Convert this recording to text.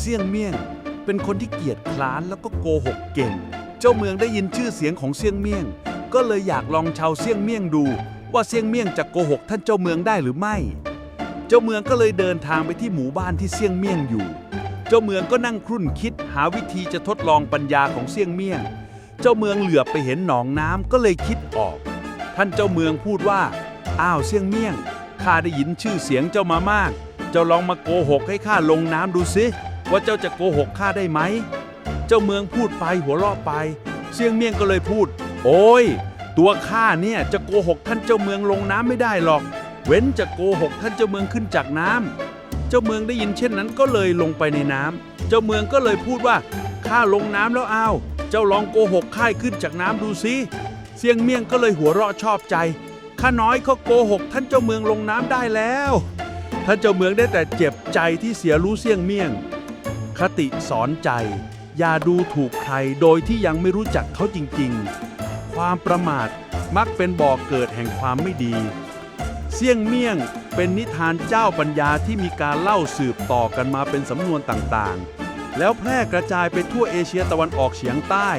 เสี่ยงเมี่ยง เป็นคนที่เกียจคร้านแล้วก็โกหกเก่ง เจ้าเมืองได้ยินชื่อเสียงของเสี่ยงเมี่ยง ก็เลยอยากลองชาวเสี่ยงเมี่ยงดู ว่าเสี่ยงเมี่ยงจะโกหกท่านเจ้าเมืองได้หรือไม่ เจ้าเมืองก็เลยเดินทางไปที่หมู่บ้านที่เสี่ยงเมี่ยงอยู่ เจ้าเมืองก็นั่งครุ่นคิดหาวิธีจะทดลองปัญญาของเสี่ยงเมี่ยง เจ้าเมืองเหลือบไปเห็นหนองน้ำก็เลยคิดออก ท่านเจ้าเมืองพูดว่า อ้าวเสี่ยงเมี่ยงข้าได้ยินชื่อเสียงเจ้ามามาก เจ้าลองมาโกหกให้ข้าลงน้ำดูสิ ว่าเจ้าจะโกหกข้าได้ไหม เจ้าเมืองพูดไปหัวเราะไปเสียงเมี่ยงก็เลยพูด โอ้ย ตัวข้าเนี่ยจะโกหกท่านเจ้าเมืองลงน้ำไม่ได้หรอก เว้นจะโกหกท่านเจ้าเมืองขึ้นจากน้ำเจ้าเมืองได้ยินเช่นนั้นก็เลยลงไปในน้ำเจ้าเมืองก็เลยพูดว่าข้าลงน้ำแล้วอ้าวเจ้าลองโกหกข้าให้ขึ้นจากน้ำดูสิเสียงเมี่ยงก็เลยหัวเราะชอบใจข้าน้อยเขาโกหกท่านเจ้าเมืองลงน้ำได้แล้วท่านเจ้าเมืองได้แต่เจ็บใจที่เสียรู้เสี่ยงเมี่ยง คติสอนใจ อย่าดูถูกใครโดยที่ยังไม่รู้จักเขาจริงๆ ความประมาทมักเป็นบ่อกเกิดแห่งความไม่ดี เสี่ยงเมี่ยงเป็นนิทานเจ้าปัญญาที่มีการเล่าสืบต่อกันมาเป็นสำนวนต่างๆ แล้วแพร่กระจายไปทั่วเอเชียตะวันออกเฉียงใต้